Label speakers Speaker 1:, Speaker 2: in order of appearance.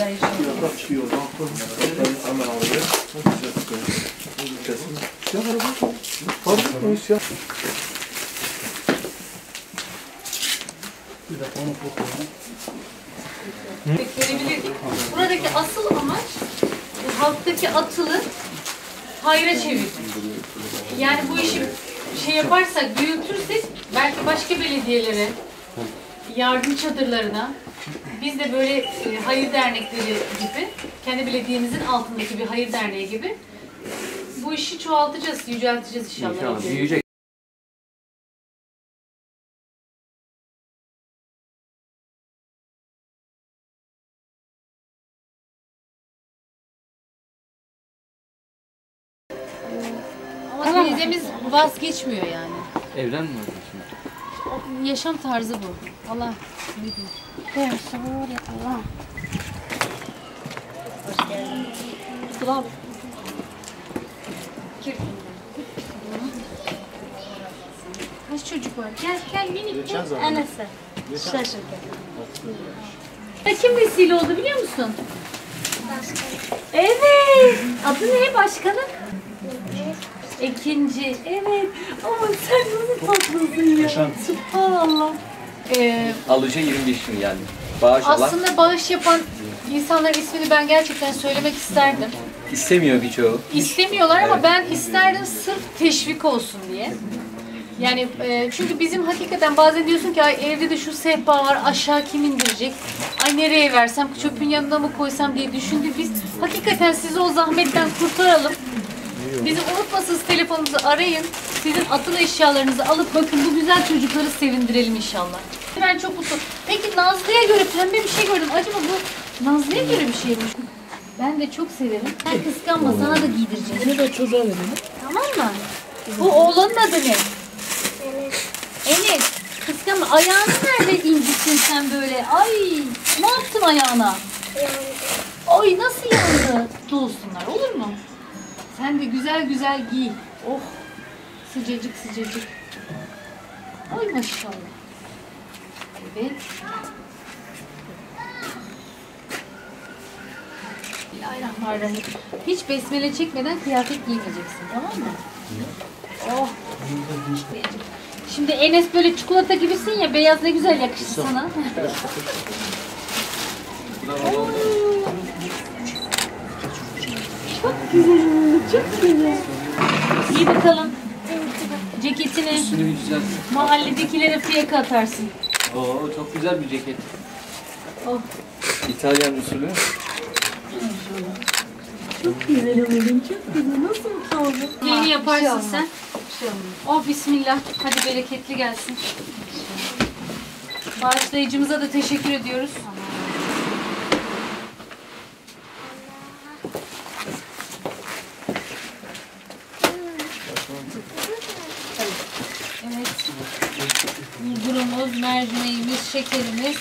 Speaker 1: Yaprak.
Speaker 2: Verebilirdik. Buradaki asıl amaç e, halktaki atılı hayra çevirmek. Yani bu işi şey yaparsak, büyütürsek belki başka belediyelere, yardım çadırlarına, biz de böyle e, hayır dernekleri gibi, kendi belediyemizin altındaki bir hayır derneği gibi bu işi çoğaltacağız, yücelteceğiz inşallah.
Speaker 3: İnşallah büyüyecek.
Speaker 2: Ama teyzemiz vazgeçmiyor yani.
Speaker 3: Evlen mi var şimdi?
Speaker 2: Yaşam tarzı bu. Allah ne diyeyim. Kaç çocuk var? Gel gel minik gel. Anası. Şaşırdı. Kim vesile oldu biliyor musun? Evet. Adı ne başkanım? İkinci. Evet. Ama sen nasıl tatlısın ya. Subhanallah. Ee,
Speaker 3: Alışa 25 gün geldi. Bağış Allah
Speaker 2: aslında bağış yapan insanların ismini ben gerçekten söylemek isterdim.
Speaker 3: istemiyor birçoğu.
Speaker 2: İstemiyorlar ama ben isterdim sırf teşvik olsun diye. Yani e, çünkü bizim hakikaten bazen diyorsun ki ay evde de şu sehpa var aşağı kim indirecek? Ay nereye versem çöpün yanına mı koysam diye düşündük. Biz hakikaten sizi o zahmetten kurtaralım. Bizi unutmasınız telefonunuzu arayın. Sizin atılı eşyalarınızı alıp bakın bu güzel çocukları sevindirelim inşallah. Ben çok mutluyum. Peki Nazlı'ya göre pembe bir şey gördüm. Acaba bu Nazlı'ya göre bir şey mi? Ben de çok severim. Sen kıskanma sana da giydireceğim.
Speaker 4: Bunu da çocuğa verelim.
Speaker 2: Tamam mı? Bu oğlanın adı ne? Enes. Kıskanma. Ayağını nerede incittin sen böyle? Ay ne yaptın ayağına? Ay nasıl yandı? Mutlu olsunlar olur mu? Sen de güzel güzel giy. Oh sıcacık sıcacık. Ay maşallah. Evet. Bismillahirrahmanirrahim. Hiç besmele çekmeden kıyafet giymeyeceksin tamam mı? Oh. Şimdi Enes böyle çikolata gibisin ya beyaz ne güzel yakışır sana. Çok güzel, çok güzel. İyi bakalım. Ceketini
Speaker 3: Üstünü güzel.
Speaker 2: mahalledekilere fiyaka atarsın.
Speaker 3: Oo çok güzel bir ceket.
Speaker 2: Oh.
Speaker 3: İtalyan usulü.
Speaker 4: Güzel oldun, çok güzel. Nasıl oldun?
Speaker 2: Yeni yaparsın sen. Oh bismillah. Hadi bereketli gelsin. Bağışlayıcımıza da teşekkür ediyoruz. Evet. Bulgurumuz, mercimeğimiz, şekerimiz.